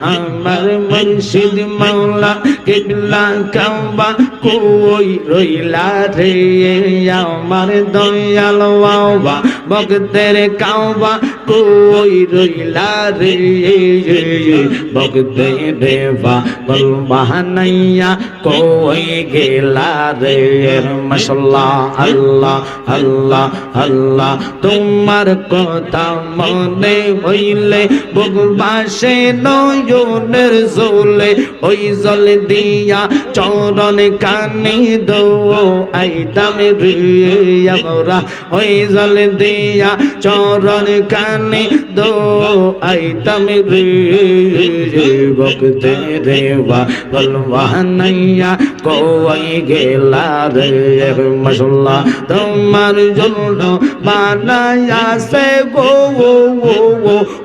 আমার মুর্শিদ মাওলা কিবলা কাবা কই রইলা রে। আমার দয়াল বাবা ভক্তের কাবা কই গেলা রে? মশাল্লাহ, আল্লাহ আল্লাহ আল্লাহ। তোমার কথা মনে হইলে বুকবাসে নয়নের জোলে। ওই জল দিয়া চরণ কানে দো আইতাম রে। আমরা ওই জল দিয়া চরণ কানে দো আইতাম রে ভক্তে রেবা বলবানাইয়া কই গেলা রে মশলা তোমার জন্য বানায়া সে গো ও ও ও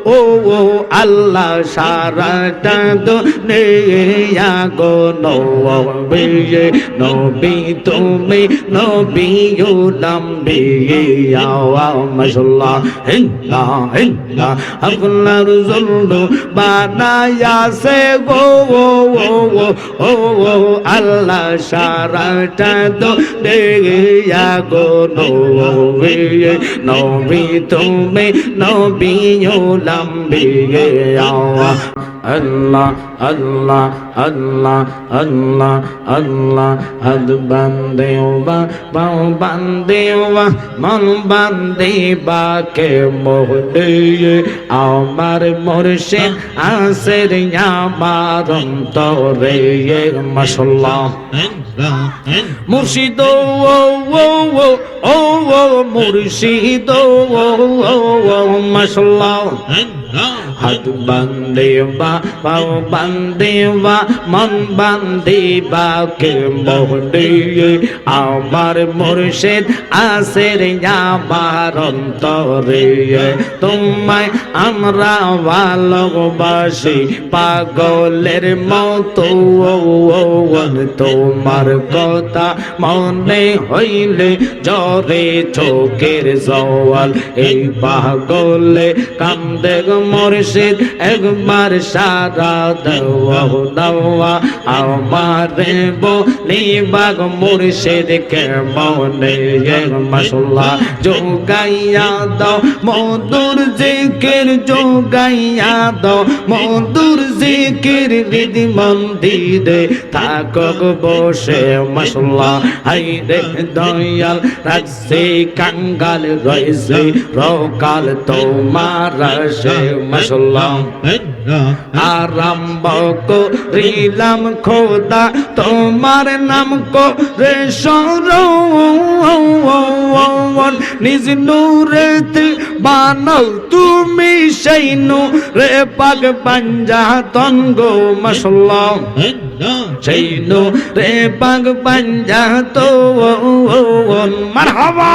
ও ও, আল্লাহ সারাটা তো নেয়া গো নবী নবী তুমি নবী লম্বি আওয়া মশলা হিন্দা হিন্দা আপনার জন্য বানায়া সে গো, ও ও ও ও ও, আল্লাহ সারাটা তো নেয়া গো নবী তুমি নবী আওয়া। আল্লাহ আল্লাহ আল্লাহ আল্লাহ আল্লাহ হাত বান্দেওবা পাও বান্দেওবা মন বান্দেবা কে মোহদে আমার মুর্শিদ আসের আমার অন্তরে মশলা মুর্শিদ, ও ও ও ও মুর্শিদ, ও ও ও ও মশলা হাত বান্দে বা পাও বান্দে বা মন বান্দে বা কে মোহনে আমার মুর্শিদ আসে রে আমার অন্তরে। তোমায় আমরা ভালোবাসি, পাগলের মতো। তোমার কথা মনে হইলে জরে চোখের জওয়াল এই পাগলে কান্দে গো মুর্শিদ একবার সারা দেওয়া দেওয়া আমার বলি বাগ মুর্শিদ কে মনে মশলা যোগাইয়া দাও, মধুর জিকির যোগাইয়া দাও, মধুর জিকির হৃদি মন্দিরে থাকক বসে মশলা হাই রে দয়াল রাখছে, কাঙ্গাল রয়েছে, রকাল তোমার সে মশলা আরম্ভ করিলাম খোদা, তোমার নাম কো রে নিজ নূরেতে বানাও তুমি সেই রে পাগ পাঞ্জা তঙ্গো মশলা সেই রে পাগ পাঞ্জা তো মারহাবা।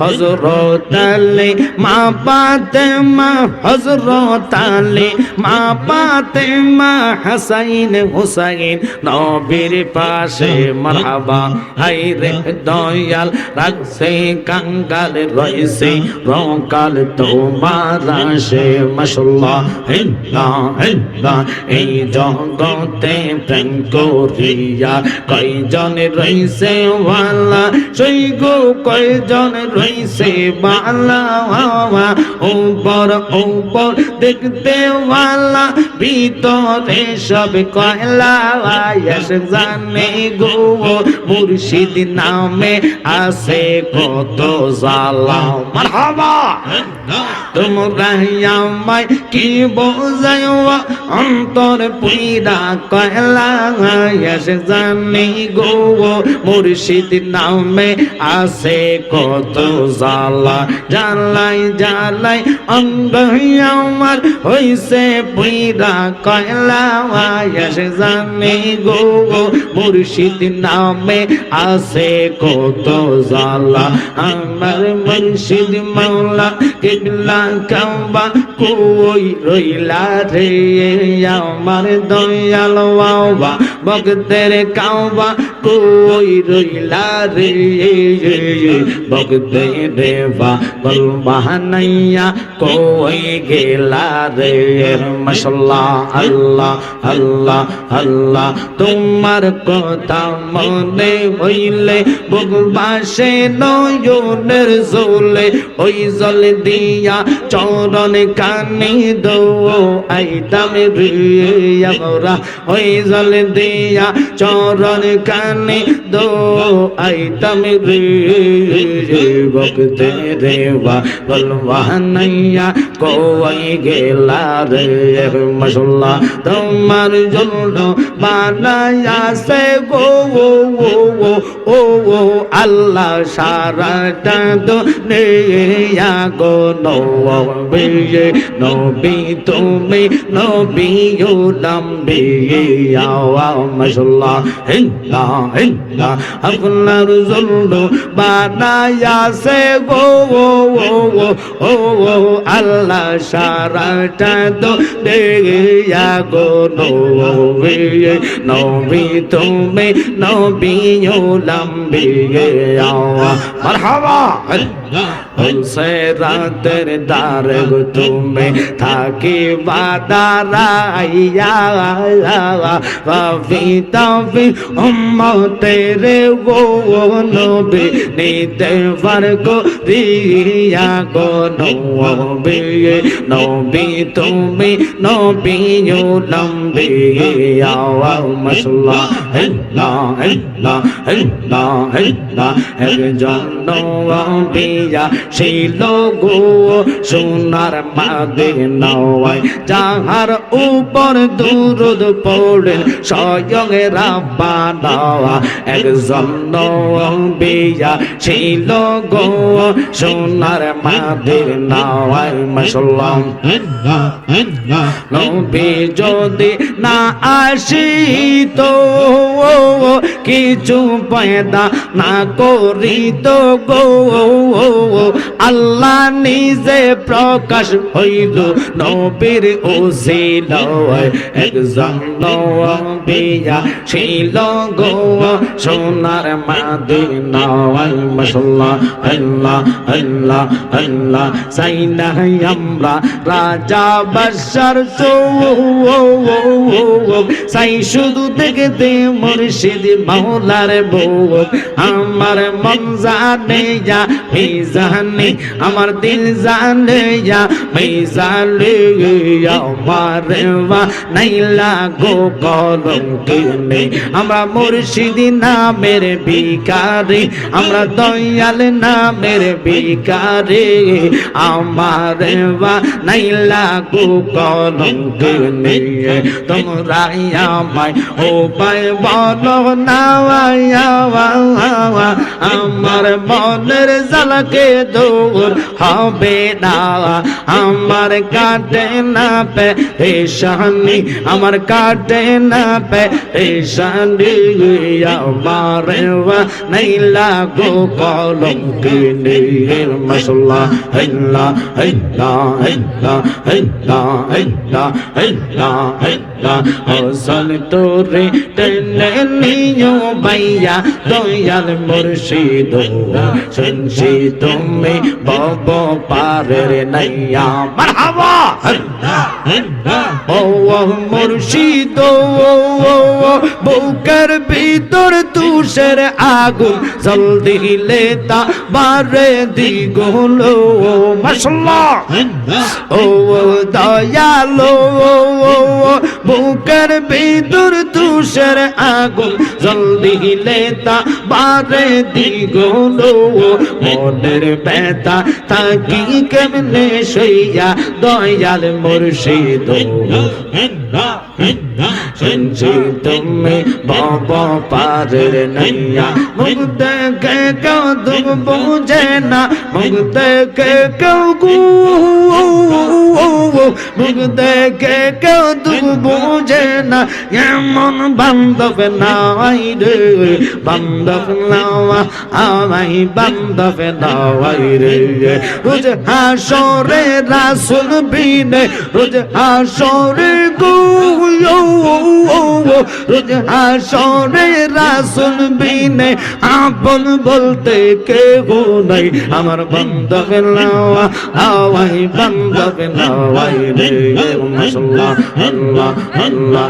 হজরত আলী, মা পাতে মা হজরত আলী, মা পাতে মা হাসাইন হুসাইন, নবীর পাশে মারহাবা হাই রে দয়াল রাখছে, কাঙ্গাল রয়েছে, রকাল তোমার আসে মশলা হিন্দা হিন্দা এই জগতে প্রেম করিয়া কয়জন রইছে ওয়ালা, সেই গো কয়জন রইছে বালা উপর উপর, দেখতে বালা, ভিতরে সব কয়লা জানে গো, মুর্শিদ নামে আসে কত জালা মারহাবা! তোমরা কি বোঝাইবা? অন্তর পুইরা কয়লা জানে গো, মুর্শিদ নামে আসে কত জালা জালাই জালাই অঙ্গ আমার হইছে পুইরা কয়লা জানে গো মুর্শিদ নামে আসে কত জালা আমার মুর্শিদ মাওলা, কিবলা কাবা কই রইলা রে, আমার দয়াল বাবা, ভক্তের কাবা কই রইলা রে? ভক্তে দেবা বল বাহানাইয়া কই গেলা রে? মশাল্লাহ, আল্লাহ আল্লাহ আল্লাহ। তোমার কথা মনে হইলে বুকবাসে নয়নের জলে ওই জল দিয়া চরণ কানে দো আইতাম রে, আমরা ওই জল দিয়া চরণ কানে দো আইতাম রে ভক্তে রেবা বলবাহানাইয়া কোয়াই গেলা রে মশলা তোমার জন্য বানায়া সে গো ও ও ও ও আল্লাহ সারাটা তো নেয়া গো নবী নবী তুমি নবী লম্বি আওয়া মশলা হিন্দা হিন্দা আপনার জন্য বানায়াছে গো ও ও ও ও ও আল্লাহ সারাটা তো দেয়া গো নবী নবী তুমি নবী লম্বি আওয়া, মারহাবা হলসে রাতের দার গো তুমি। থাকি বাদারাইয়া বাফি তাফি উম্মতের গো নবী। নিতে পার গো রিয়া গো নবী। নবী তুমি নবী লম্বি আওয়া মশলা হেল্লা হেল্লা হেল্লা হেল্লা। একজন নবিয়া সেই লোগো সোনার মাদে নয় যাহার উপর দুরুদ পড়েন স্বয়ং রাব্বা নওয়া একজন নবিয়া সেই লোগো সোনার মাদে নয় মশলা নবী যদি না আসিত, কিছু পয়দা না করিত গো। আল্লাহ নিজে প্রকাশ হইল, নবীর ওসিল একজন ছিল গো সোনার আল্লাহ আল্লাহ আল্লাহ আমরা রাজা বাসার সাই শুধু দেখতে মুর্শিদ মাওলার বউ। আমার মন জানে যা জানে, আমার দিল জানে যা মি জানে আমার বা নাইলা গো কলম কিনে। আমরা মুর্শিদ নামের বিকারে আমরা দয়াল নামের বিকারে আমার বা নাইলা গো কলম কিনে। তোমরা আমায়, ও পায় বলো না আমার মনের জালকে দূর হবে না। আমার কাটে না পে রেশানি আমার কাটে না পে রেশানি আমার নাইলা গো কলম কিনে মশলা হেল্লা হেল্লা হেল্লা হেল্লা হেল্লা হেল্লা হেল্লা হসন তোরে টেনে নিও বাইয়া দয়াল মুর্শিদ শুনছি বব পারের নাইয়া। মারহাবা! ও মুর্শিদ বুকের ভিতর তুষের আগুন জলদি লেতা বারে দ্বিগুণ মশলা ও দয়ালো বুকের ভিতর তুষের আগুন জলদি লেতা বারে দ্বিগুণ মনের ব্যথা তাকি কেমনে সইয়া দয়াল মুর্শিদ? শুনছি তুমি বব পারের নাইয়া মুক্ত কে কেউ দুঃখ বুঝে না মুক্ত কে কেউ গু মুখ দেখে কেউ দুঃখ বুঝে না, এমন বান্ধব নাই রে। বান্ধব নাওয়া আমাই বান্ধব নাওয়াই রে। রোজ হাসরে রাসুল বিনে, রোজ হাসরে গু রোজ হাসরে রাসুল বিনে আপন বলতে কেহ নাই। আমার বান্ধব নাওয়া, আওয়াই বান্ধব নাওয়াই রে, মাশাআল্লাহ আল্লাহ আল্লাহ।